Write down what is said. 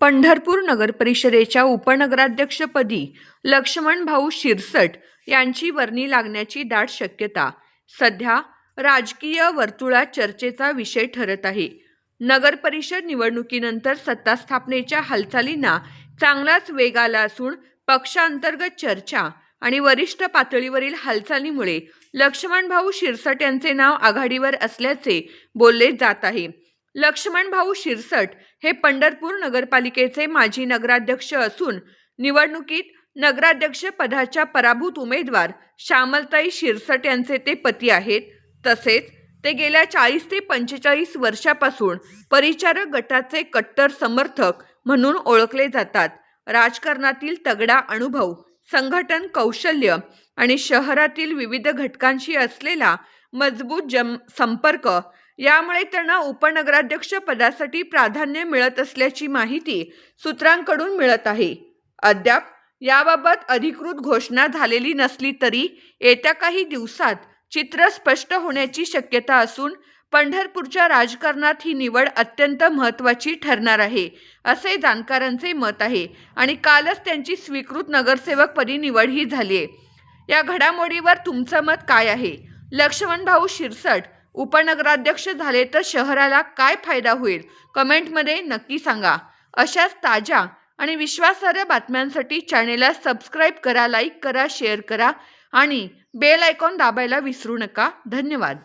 पंढरपूर नगर परिषदेच्या उपनगराध्यक्षपदी लक्ष्मण भाऊ शिरसट यांची वर्णी लागण्याची दाट शक्यता. सध्या राजकीय वर्तुळात चर्चेचा विषय ठरत आहे. नगर परिषद निवडणुकीनंतर सत्ता स्थापनेच्या हालचालींना चांगलाच वेग आला असून पक्षांतर्गत चर्चा आणि वरिष्ठ पातळीवरील हालचालीमुळे लक्ष्मण भाऊ शिरसट यांचे नाव आघाडीवर असल्याचे बोलले जात आहे. लक्ष्मण भाऊ शिरसट हे पंढरपूर नगरपालिकेचे माजी नगराध्यक्ष असून निवडणुकीत नगराध्यक्ष पदाच्या पराभूत उमेदवार श्यामलताई शिरसट यांचे ते पती आहेत. तसेच ते गेल्या चाळीस ते पंचेचाळीस वर्षापासून परिचारक गटाचे कट्टर समर्थक म्हणून ओळखले जातात. राजकारणातील तगडा अनुभव संघटन कौशल्य आणि शहरातील विविध घटकांशी असलेला मजबूत जम संपर्क यामुळे त्यांना उपनगराध्यक्ष पदासाठी प्राधान्य मिळत असल्याची माहिती सूत्रांकडून मिळत आहे. अद्याप याबाबत अधिकृत घोषणा झालेली नसली तरी येत्या काही दिवसात चित्र स्पष्ट होण्याची शक्यता असून पंढरपूरच्या राजकारणात ही निवड अत्यंत महत्त्वाची ठरणार आहे असे जाणकारांचे मत आहे आणि कालच त्यांची स्वीकृत नगरसेवकपदी निवड ही झाली आहे या घडामोडीवर तुमचं मत काय आहे? लक्ष्मणभाऊ शिरसट उपनगराध्यक्ष झाले तर शहराला काय फायदा होईल? कमेंटमध्ये नक्की सांगा. अशाच ताज्या आणि विश्वासार्ह बातम्यांसाठी चॅनेलला सबस्क्राईब करा लाईक करा शेअर करा आणि बेल आयकॉन दाबायला विसरू नका. धन्यवाद.